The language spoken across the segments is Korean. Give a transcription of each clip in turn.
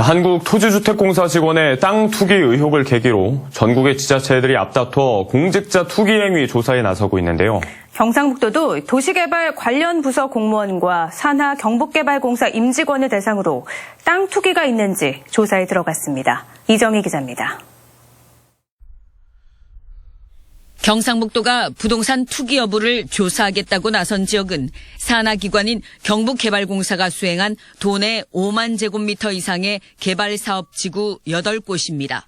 한국토지주택공사 직원의 땅 투기 의혹을 계기로 전국의 지자체들이 앞다퉈 공직자 투기 행위 조사에 나서고 있는데요. 경상북도도 도시개발 관련 부서 공무원과 산하 경북개발공사 임직원을 대상으로 땅 투기가 있는지 조사에 들어갔습니다. 이정희 기자입니다. 경상북도가 부동산 투기 여부를 조사하겠다고 나선 지역은 산하기관인 경북개발공사가 수행한 도내 5만 제곱미터 이상의 개발사업지구 8곳입니다.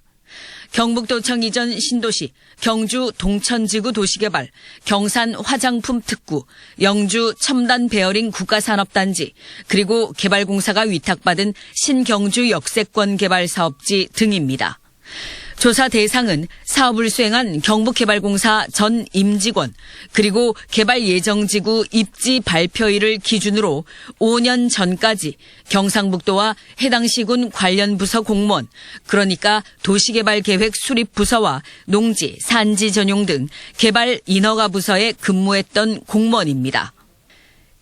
경북도청 이전 신도시, 경주 동천지구 도시개발, 경산 화장품 특구, 영주 첨단 베어링 국가산업단지, 그리고 개발공사가 위탁받은 신경주 역세권 개발 사업지 등입니다. 조사 대상은 사업을 수행한 경북개발공사 전 임직원 그리고 개발 예정 지구 입지 발표일을 기준으로 5년 전까지 경상북도와 해당 시군 관련 부서 공무원 그러니까 도시개발계획 수립 부서와 농지, 산지 전용 등 개발 인허가 부서에 근무했던 공무원입니다.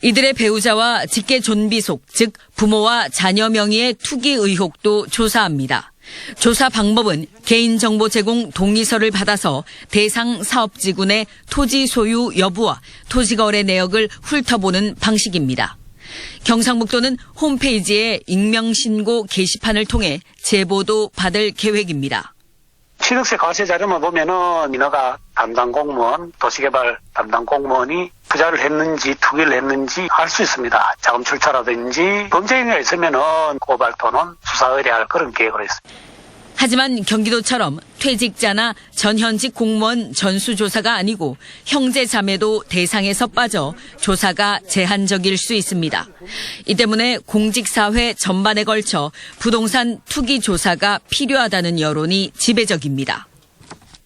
이들의 배우자와 직계 존비속, 즉 부모와 자녀 명의의 투기 의혹도 조사합니다. 조사 방법은 개인정보 제공 동의서를 받아서 대상 사업지구의 토지 소유 여부와 토지거래 내역을 훑어보는 방식입니다. 경상북도는 홈페이지에 익명신고 게시판을 통해 제보도 받을 계획입니다. 취득세 과세 자료만 보면은 민허가 담당 공무원, 도시개발 담당 공무원이 부자를 했는지 투기를 했는지 알 수 있습니다. 자금 출처라든지 범죄 행위가 있으면은 고발 또는 수사 의뢰할 그런 계획을 했습니다. 하지만 경기도처럼 퇴직자나 전현직 공무원 전수조사가 아니고 형제 자매도 대상에서 빠져 조사가 제한적일 수 있습니다. 이 때문에 공직사회 전반에 걸쳐 부동산 투기 조사가 필요하다는 여론이 지배적입니다.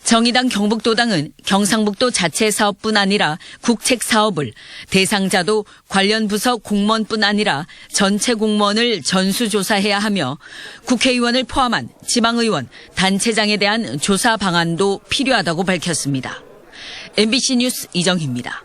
정의당 경북도당은 경상북도 자체 사업뿐 아니라 국책 사업을 대상자도 관련 부서 공무원뿐 아니라 전체 공무원을 전수조사해야 하며 국회의원을 포함한 지방의원, 단체장에 대한 조사 방안도 필요하다고 밝혔습니다. MBC 뉴스 이정희입니다.